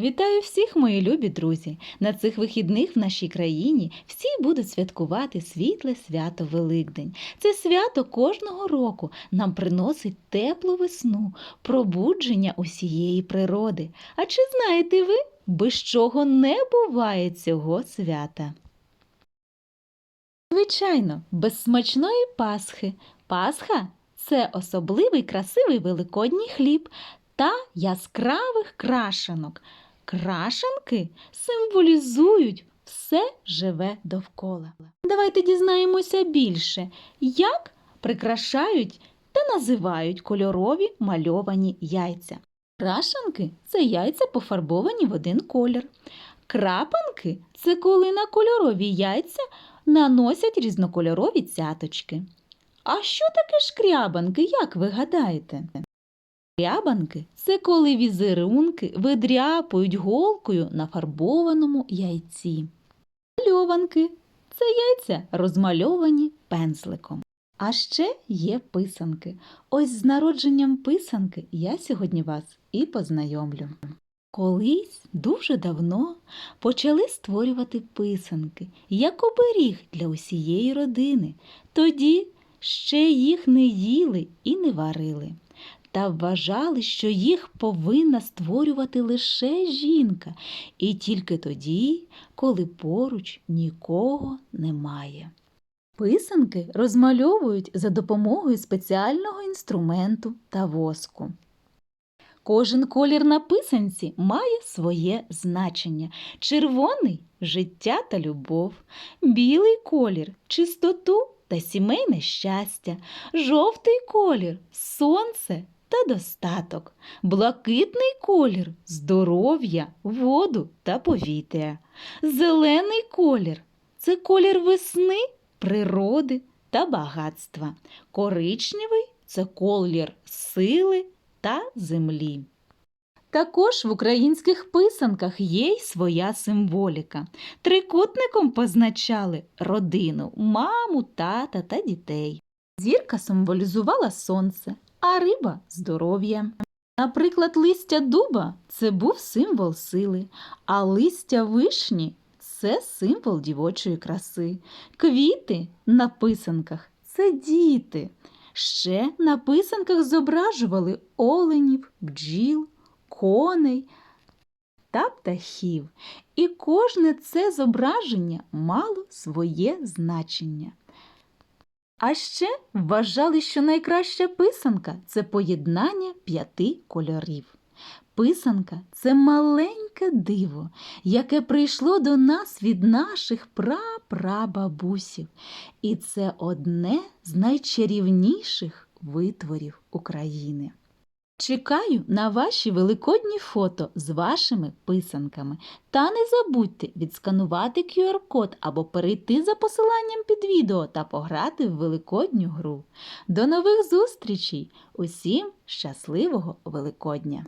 Вітаю всіх, мої любі друзі! На цих вихідних в нашій країні всі будуть святкувати світле свято Великдень. Це свято кожного року нам приносить теплу весну, пробудження усієї природи. А чи знаєте ви, без чого не буває цього свята? Звичайно, без смачної пасхи. Пасха це особливий красивий великодній хліб та яскравих крашенок. Крашенки символізують все живе довкола. Давайте дізнаємося більше, як прикрашають та називають кольорові мальовані яйця. Крашенки це яйця пофарбовані в один колір. Крапанки це коли на кольорові яйця наносять різнокольорові цяточки. А що таке шкрябанки, як ви гадаєте? Шкрябанки – це коли візерунки видряпують голкою на фарбованому яйці. Мальованки – це яйця, розмальовані пензликом. А ще є писанки. Ось з народженням писанки я сьогодні вас і познайомлю. Колись дуже давно почали створювати писанки як оберіг для усієї родини. Тоді ще їх не їли і не варили та вважали, що їх повинна створювати лише жінка, і тільки тоді, коли поруч нікого немає. Писанки розмальовують за допомогою спеціального інструменту та воску. Кожен колір на писанці має своє значення. Червоний життя та любов, білий колір чистоту та сімейне щастя, жовтий колір сонце та достаток, блакитний колір здоров'я, воду та повітря, зелений колір це колір весни, природи та багатства. Коричневий це колір сили та землі. Також в українських писанках є й своя символіка. Трикутником позначали родину, маму, тата та дітей. Зірка символізувала сонце, а риба здоров'я. Наприклад, листя дуба це був символ сили, а листя вишні це символ дівочої краси. Квіти на писанках це діти. Ще на писанках зображували оленів, бджіл, коней та птахів. І кожне це зображення мало своє значення. А ще вважали, що найкраща писанка це поєднання п'яти кольорів. Писанка це маленьке диво, яке прийшло до нас від наших прапрабабусів. І це одне з найчарівніших витворів України. Чекаю на ваші великодні фото з вашими писанками. Та не забудьте відсканувати QR-код або перейти за посиланням під відео та пограти в великодню гру. До нових зустрічей! Усім щасливого Великодня!